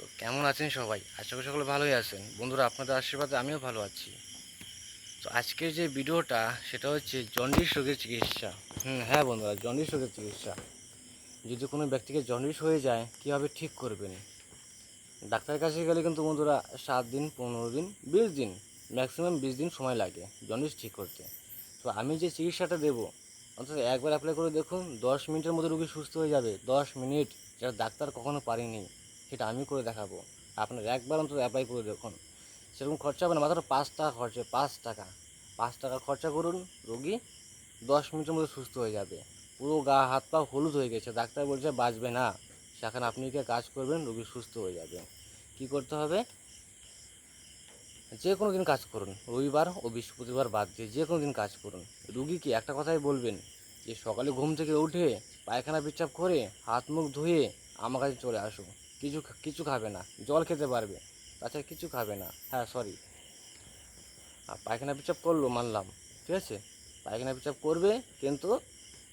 তো কেমন আছেন সবাই? আশা করি সকলে ভালোই আছেন। বন্ধুরা, আপনাদের আশীর্বাদে আমিও ভালো আছি। তো আজকের যে ভিডিওটা, সেটা হচ্ছে জন্ডিস রোগের চিকিৎসা। হুম হ্যাঁ বন্ধুরা, জন্ডিস রোগের চিকিৎসা। যদি কোনো ব্যক্তিকে জন্ডিস হয়ে যায়, কীভাবে ঠিক করবেন? ডাক্তারের কাছে গেলে কিন্তু বন্ধুরা, সাত দিন, পনেরো দিন, বিশ দিন ম্যাক্সিমাম বিশ দিন সময় লাগে জন্ডিস ঠিক করতে। তো আমি যে চিকিৎসাটা দেবো অন্তত একবার অ্যাপ্লাই করে দেখুন, দশ মিনিটের মধ্যে রুগী সুস্থ হয়ে যাবে। দশ মিনিট, যেটা ডাক্তার কখনো পারেনি। সেটা আমি করে দেখাবো। আপনার একবার অন্তত অ্যাপ্লাই করে দেখুন। সেরকম খরচা হবে না, মাত্র পাঁচ টাকা খরচা পাঁচ টাকা। পাঁচ টাকা খরচা করুন, রোগী দশ মিনিটের মধ্যে সুস্থ হয়ে যাবে। পুরো গা, হাত, পা হলুদ হয়ে গেছে, ডাক্তার বলছে বাঁচবে না। সেখানে আপনি গিয়ে কাজ করবেন, রোগী সুস্থ হয়ে যাবে। কি করতে হবে? যে কোনো দিন কাজ করুন, রবিবার ও বৃহস্পতিবার বাদ দিয়ে যে কোনো দিন কাজ করুন। রুগীকে একটা কথাই বলবেন, যে সকালে ঘুম থেকে উঠে পায়খানা পেচ্ছাপ করে হাত মুখ ধুয়ে আমার কাছে চলে আসো কিছু কিছু খাবে না। জল খেতে পারবে। তাছাড়া কিছু খাবে না। হ্যাঁ সরি আর পায়খানা পেচ্ছাপ করল, মানলাম। ঠিক আছে? পায়খানা পেচ্ছাপ করবে, কিন্তু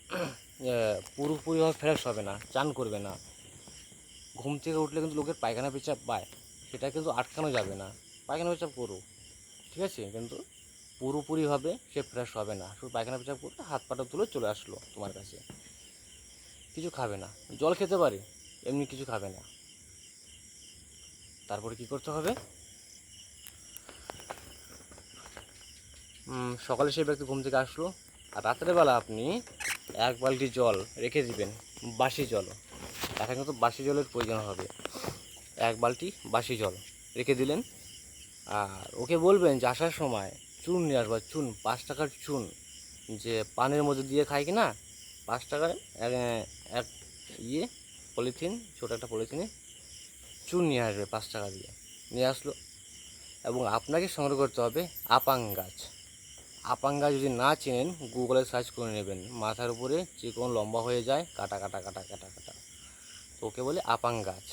পুরোপুরিভাবে ফ্রেশ হবে না, চান করবে না। ঘুম থেকে উঠলে কিন্তু লোকের পায়খানা পেচ্ছাপ পায়। সেটা কিন্তু আটকানো যাবে না। পায়খানা পেচ্ছাপ করুক। ঠিক আছে? কিন্তু পুরোপুরিভাবে সে ফ্রেশ হবে না। শুধু পায়খানা পেচ্ছাপ করতে হাত পাটা তুলে চলে আসলো তোমার কাছে। কিছু খাবে না। জল খেতে পারে, এমনি কিছু খাবে না। তারপরে কি করতে হবে? সকালে সেই ব্যক্তি ঘুম থেকে আসলো, আর রাতের বেলা আপনি এক বালতি জল রেখে দিবেন, বাসি জল। তাকে কিন্তু বাসি জলের প্রয়োজন হবে। এক বালতি বাসি জল রেখে দিলেন। আর ওকে বলবেন যে আসার সময় চুন নিয়ে আসবা, চুন, পাঁচ টাকার চুন। যে পানের মধ্যে দিয়ে খায় কি না পাঁচ টাকার এক ইয়ে পলিথিন, ছোটো একটা পলিথিনে চুন নিয়ে আসবে, পাঁচ টাকা দিয়ে। নিয়ে আসলো। এবং আপনাকে সংগ্রহ করতে হবে আপাং গাছ। আপাং গাছ যদি না চেনেন, গুগলে সার্চ করে নেবেন। মাথার উপরে যে কোনো লম্বা হয়ে যায়, কাটা কাটা কাটা কাটা কাটা। তো ওকে বলে আপাং গাছ।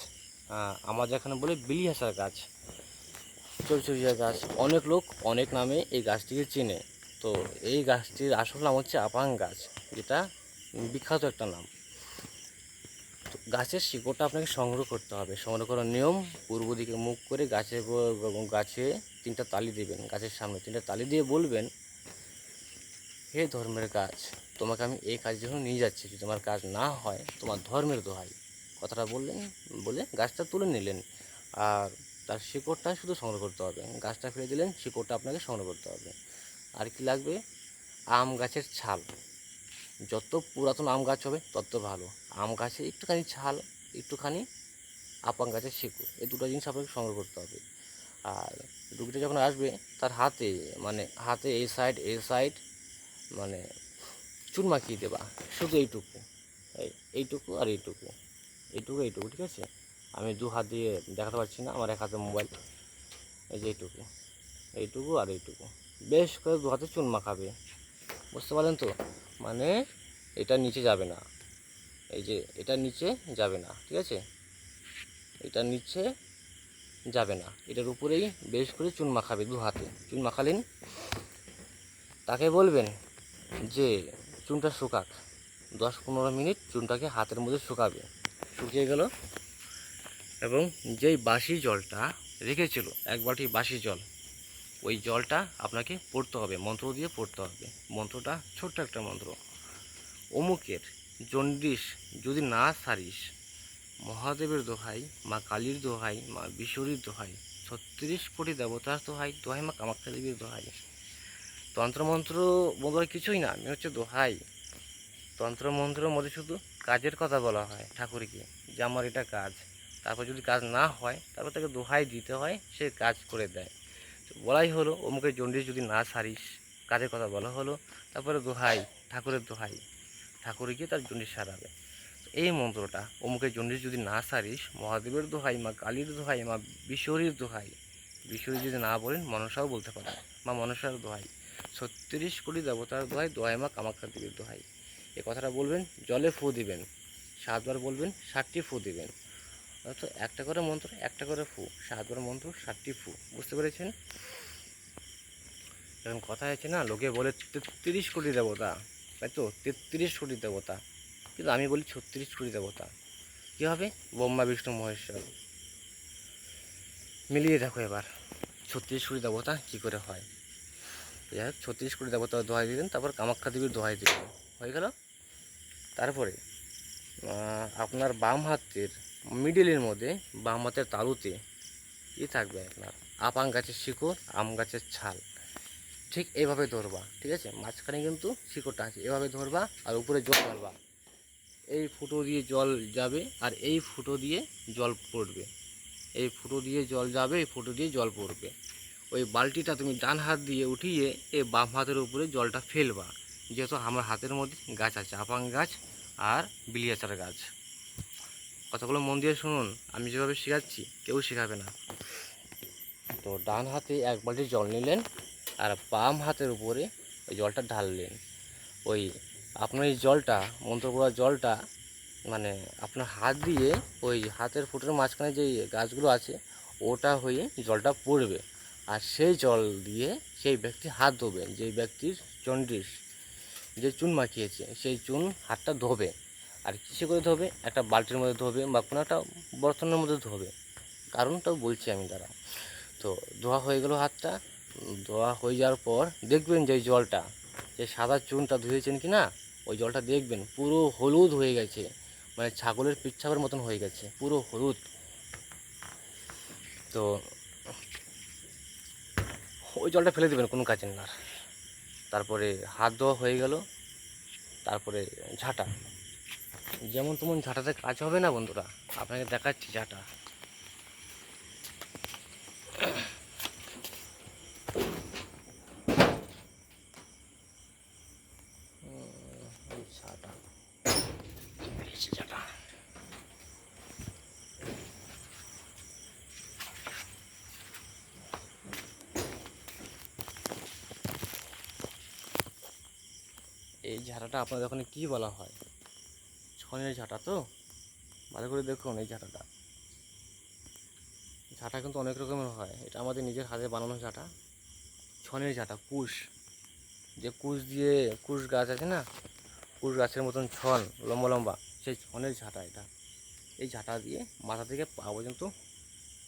আমাদের এখানে যেখানে বলে বিলিহাসার গাছ। চলচরিয়া গাছ। অনেক লোক অনেক নামে এই গাছটিকে চেনে। তো এই গাছটির আসল নাম হচ্ছে আপাং গাছ। যেটা বিখ্যাত একটা নাম। গাছের শিকড়টা আপনাকে সংগ্রহ করতে হবে। সংগ্রহ করার নিয়ম, পূর্ব দিকে মুখ করে গাছে গাছে তিনটা তালি দেবেন, গাছের সামনে তিনটা তালি দিয়ে বলবেন, হে ধর্মের গাছ, তোমাকে আমি এই কাজের জন্য নিয়ে যাচ্ছি। যদি তোমার কাজ না হয়, তোমার ধর্মের দোহাই। কথাটা বললেন, বলে গাছটা তুলে নিলেন। আর তার শিকড়টা শুধু সংগ্রহ করতে হবে। গাছটা ফেলে দিলেন, শিকড়টা আপনাকে সংগ্রহ করতে হবে। আর কি লাগবে? আম গাছের ছাল। যত পুরাতন আম গাছ হবে, তত ভালো। আম গাছে একটুখানি ছাল, একটুখানি আপাং গাছের শিকড়, এই দুটো জিনিস আপনাকে সংগ্রহ করতে হবে। আর রুগীটা যখন আসবে, তার হাতে মানে হাতে এই সাইড এই সাইড মানে চুন মাখিয়ে দেবা, শুধু এইটুকু। এই, এইটুকু আর এইটুকু এইটুকু এইটুকু, ঠিক আছে? আমি দু হাত দিয়ে দেখাতে পারছি না, আমার এক হাতে মোবাইল, এই যে এইটুকু এইটুকু আর এইটুকু। বেশ করে দু হাতে চুন মাখাবে। বুঝতে পারলেন তো? মানে এটা নিচে যাবে না। এই যে এটা নিচে যাবে না, ঠিক আছে? এটা নিচে যাবে না। এটার উপরেই বেশ করে চুন মাখাবে দু হাতে। চুন মাখালেন, তাকে বলবেন যে চুনটা শুকাক। দশ পনেরো মিনিট চুনটাকে হাতের মধ্যে শুকাবে। শুকিয়ে গেল। এবং যেই বাসি জলটা রেখেছিল, এক বাটি বাসি জল, ওই জলটা আপনাকে পড়তে হবে, মন্ত্র দিয়ে পড়তে হবে। মন্ত্রটা ছোট্ট একটা মন্ত্র। অমুকের জন্ডিস যদি না সারিস, মহাদেবের দোহাই, মা কালীর দোহাই, মা বিশ্বরীর দোহাই, ছত্রিশ কোটি দেবতার দোহাই দোহাই মা কামাখ্যা দেবীর দোহাই। তন্ত্রমন্ত্র বন্ধুরা কিছুই না আমি হচ্ছে দোহাই। তন্ত্রমন্ত্রের মধ্যে শুধু কাজের কথা বলা হয় ঠাকুরকে, যে আমার এটা কাজ। তারপর যদি কাজ না হয়, তারপর তাকে দোহাই দিতে হয়, সে কাজ করে দেয়। বলাই হলো, অমুকের জন্ডিস যদি না সারিস, কাজের কথা বলা হলো, তারপরে দোহাই, ঠাকুরের দোহাই। ঠাকুরে গিয়ে তার জন্ডিস সারাবে। এই মন্ত্রটা অমুকের জন্ডিস যদি না সারিস, মহাদেবের দোহাই, মা কালীর দোহাই, মা বিশ্বরীর দোহাই, বিশ্বরী যদি না বলেন মনসাও বলতে পারেন মা মনসার দোহাই। ছত্রিশ কোটি দেবতার দোহাই দোহাই মা কামাখ্যা দেবীর দোহাই। এ কথাটা বলবেন, জলে ফু দিবেন, সাতবার বলবেন, ষাটটি ফু দিবেন। অর্থাৎ একটা করে মন্ত্র, একটা করে ফু, সাতবার মন্ত্র, ষাটটি ফু, বুঝতে পেরেছেন? এখন কথা আছে না, লোকে বলে তেত্রিশ কোটি দেবতা। তাই তো? তেত্রিশ কোটি দেবতা। কিন্তু আমি বলি ছত্রিশ কোটি দেবতা। কী হবে? ব্রহ্মা, বিষ্ণু, মহেশ্বর। মিলিয়ে দেখো এবার, ছত্রিশ কোটি দেবতা কী করে হয়। যাই হোক, ছত্রিশ কোটি দেবতা দোহাই দিলেন, তারপর কামাখ্যা দেবীর দোহাই দিলেন। হয়ে গেল? তারপরে আপনার বাম হাতের মিডিলের মধ্যে, বাম হাতের তালুতে ই থাকবে আপনার? আপাং গাছের শিকড়, আম গাছের ছাল। ঠিক এভাবে ধরবা, ঠিক আছে? মাঝখানে কিন্তু শিকড়টা আছে, এভাবে ধরবা আর উপরে জল ঢালবা। এই ফুটো দিয়ে জল যাবে আর এই ফুটো দিয়ে জল পড়বে। এই ফুটো দিয়ে জল যাবে, এই ফুটো দিয়ে জল পড়বে। ওই বালতিটা তুমি ডান হাত দিয়ে উঠিয়ে এই বাম হাতের উপরে জলটা ফেলবা, যেহেতু আমার হাতের মধ্যে গাছ আছে, আপাং গাছ আর বিলিয়াচার গাছ। কথাগুলো মন দিয়ে শুনুন, আমি যেভাবে শেখাচ্ছি কেউ শেখাবে না। তো ডান হাতে এক বালতি জল নিলেন আর বাম হাতের উপরে ওই জলটা ঢাললেন। ওই আপনার এই জলটা মন্ত্র পড়া জলটা মানে আপনার হাত দিয়ে ওই হাতের ফুটের মাঝখানে যে গাছগুলো আছে, ওটা হয়ে জলটা পড়বে। আর সেই জল দিয়ে সেই ব্যক্তি হাত ধোবে, যেই ব্যক্তির জন্ডিস যে চুন মাখিয়েছে, সেই চুন হাতটা ধোবে। আর কিসে করে ধোবে? একটা বালতির মধ্যে ধোবে বা কোনো একটা বর্তনের মধ্যে ধোবে। কারণটাও বলছি আমি দাঁড়া তো ধোয়া হয়ে গেল হাতটা ধোয়া হয়ে যাওয়ার পর দেখবেন যে জলটা, যে সাদা চুনটা ধুয়েছেন কি না ওই জলটা দেখবেন পুরো হলুদ হয়ে গেছে মানে ছাগলের পিচ্ছাপের মতন হয়ে গেছে, পুরো হলুদ। তো ওই জলটা ফেলে দেবেন কোনো কাজের না। তারপরে হাত ধোয়া হয়ে গেল, তারপরে ঝাঁটা। যেমন তেমন ঝাঁটাতে কাজ হবে না বন্ধুরা, আপনাকে দেখাচ্ছি ঝাঁটা উম, এই ঝাঁটা এই ঝাঁটাটা আপনাদের ওখানে কী বলা হয়? ছনের ঝাঁটা তো? ভালো করে দেখুন এই ঝাঁটাটা। ঝাঁটা কিন্তু অনেক রকমের হয়। এটা আমাদের নিজের হাতে বানানো ঝাঁটা। ছনের ঝাঁটা, কুশ। যে কুশ দিয়ে, কুশ গাছ আছে না? কুশ গাছের মতন ছন, লম্বা লম্বা। সেই ছনের ঝাঁটা এটা। এই ঝাঁটা দিয়ে মাথা থেকে পা পর্যন্ত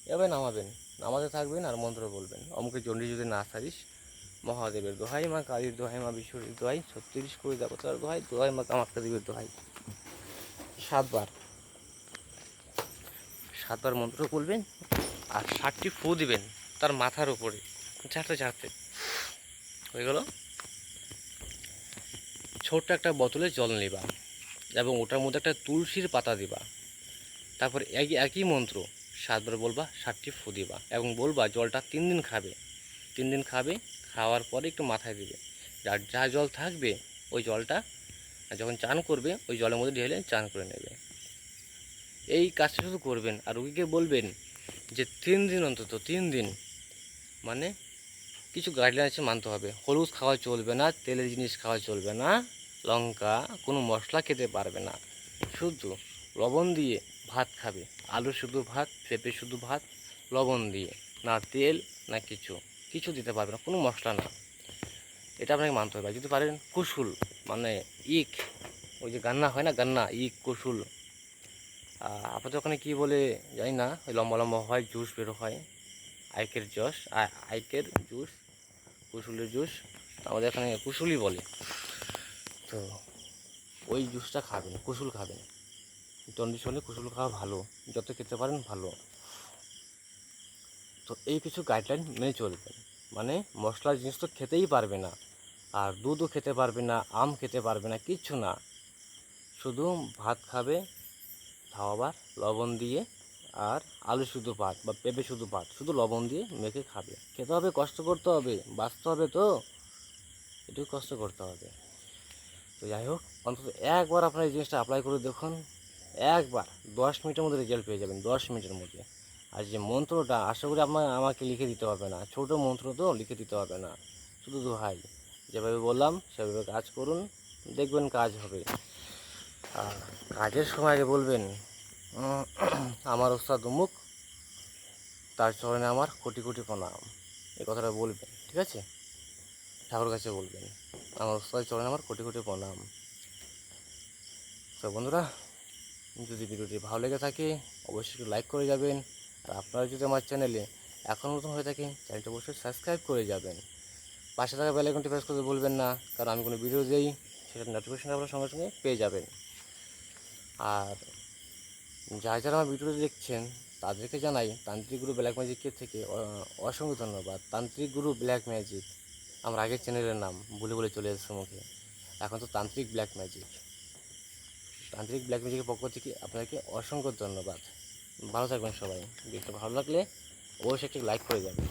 এভাবে নামাবেন। নামাতে থাকবেন আর মন্ত্র বলবেন। অমুকে চণ্ডী যদি না সারিস মহাদেবের দোহাই মা, কালীর দোহাই মা বিশ্বরীর দোহাই, ছত্রিশ কোটি দেবতার দোহাই দোহাই মা, কামাখ্যা দেবীর দোহাই। সাতবার। সাতবার মন্ত্র বলবেন আর ষাটটি ফু দিবেন তার মাথার উপরে। ঝাড়তে ঝাড়তে হয়ে গেল। ছোট্ট একটা বোতলে জল নিবা। এবং ওটার মধ্যে একটা তুলসীর পাতা দিবা। তারপর একই একই মন্ত্র, সাতবার বলবা, সাতটি ফু দিবা এবং বলবা, জলটা তিন দিন খাবে। তিন দিন খাবে, খাওয়ার পরে একটু মাথায় দিবে। যার যা জল থাকবে, ওই জলটা যখন চান করবে, ওই জলের মধ্যে ঢেলে চান করে নেবে। এই কাজটা শুধু করবেন আর রুগীকে বলবেন যে তিন দিন অন্তত, তিন দিন মানে কিছু গাইডলাইন আছে মানতে হবে। হলুদ খাওয়া চলবে না, তেলের জিনিস খাওয়া চলবে না। লঙ্কা কোনো মশলা খেতে পারবে না। শুধু লবণ দিয়ে ভাত খাবে। আলু শুধু ভাত, পেঁপে শুধু ভাত, লবণ দিয়ে। না তেল, না কিছু। কিছু দিতে পারবে না, কোনো মশলা না। এটা আপনাকে মানতে হবে। যদি পারেন কুসুল মানে ইক। ওই যে গান্না হয় না, গান্না, ইক, কুসুল। আপনাদের ওখানে কী বলে জানি না, ওই লম্বা লম্বা হয়, জুস বেরো হয়। আইকের জস আইকের জুস, কুসুলের জুস। আমাদের এখানে কুসুলই বলে। তো ওই জুসটা খাবেন কুসুল খাবেন জন্ডিস হলে কুসুল খাওয়া ভালো, যত খেতে পারেন ভালো। তো এই কিছু গাইডলাইন মেনে চলবেন। মানে মশলা জিনিস তো খেতেই পারবে না, আর দুধও খেতে পারবে না, আম খেতে পারবে না, কিচ্ছু না। শুধু ভাত খাবে খাওয়াবার লবণ দিয়ে, আর আলু শুধু ভাত বা পেঁপে শুধু ভাত, শুধু লবণ দিয়ে মেখে খাবে। খেতে হবে, কষ্ট করতে হবে, বাঁচতে হবে তো। একটু কষ্ট করতে হবে। তো যাই হোক অন্তত একবার আপনার এই জিনিসটা অ্যাপ্লাই করে দেখুন। একবার, দশ মিনিটের মধ্যে রেজাল্ট পেয়ে যাবেন, দশ মিনিটের মধ্যে। আর যে মন্ত্রটা, আশা করি আপনার আমাকে লিখে দিতে হবে না। ছোটো মন্ত্র তো লিখে দিতে হবে না। শুধু দোহাই। যেভাবে বললাম, সেভাবে কাজ করুন, দেখবেন কাজ হবে। আর কাজের সময় আগে বলবেন আমার ওস্তাদ অমুক, তার চরণে আমার কোটি কোটি প্রণাম। এই কথাটা বলবেন, ঠিক আছে? ঠাকুর কাছে বলবেন আমার ওস্তাদ চরণে আমার কোটি কোটি প্রণাম। তো বন্ধুরা, যদি ভিডিওটি ভালো লেগে থাকে, অবশ্যই একটু লাইক করে যাবেন, আর আপনারা যদি আমার চ্যানেলে এখন নতুন হয়ে থাকে চ্যানেলটা অবশ্যই সাবস্ক্রাইব করে যাবেন। পাশে থাকা বেল আইকনটি প্রেস করতে বলবেন না, কারণ আমি কোনো ভিডিও দিই, সেটা নোটিফিকেশন আপনার সঙ্গে সঙ্গে পেয়ে যাবেন। আর যারা যারা আমার ভিডিওটি দেখছেন, তাদেরকে জানাই, তান্ত্রিক গুরু ব্ল্যাক ম্যাজিকের থেকে অসংখ্য ধন্যবাদ। তান্ত্রিক গুরু ব্ল্যাক ম্যাজিক আমার আগের চ্যানেলের নাম বলে বলে চলে এসেছে মুখে। এখন তো তান্ত্রিক ব্ল্যাক ম্যাজিক তান্ত্রিক ব্ল্যাক ম্যাজিকের পক্ষ থেকে আপনাদেরকে অসংখ্য ধন্যবাদ। ভালো থাকবেন সবাই। ভিডিওটা ভালো লাগলে অবশ্যই একটি লাইক করে যাবেন।